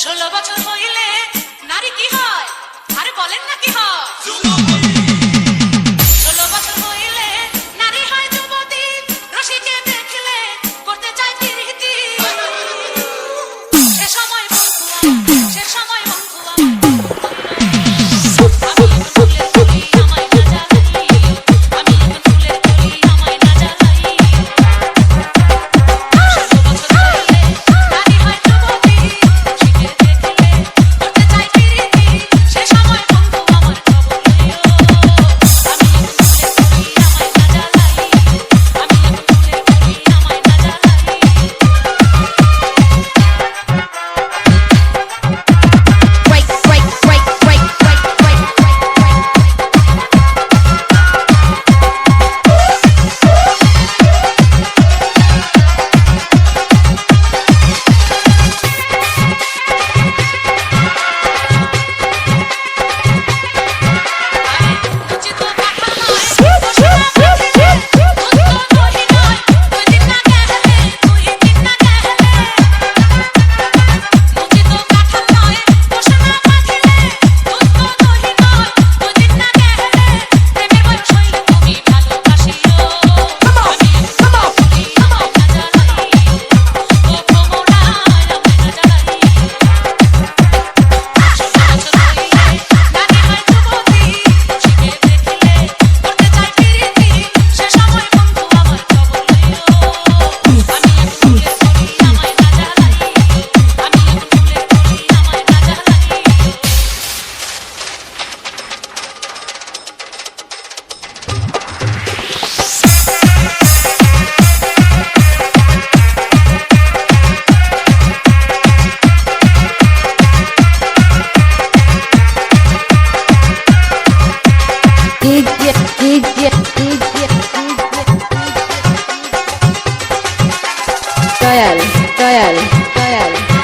ষোলো বছর হইলে নারী কি হয়? আর বলেন না কি হয়? দয়াল দয়াল দয়াল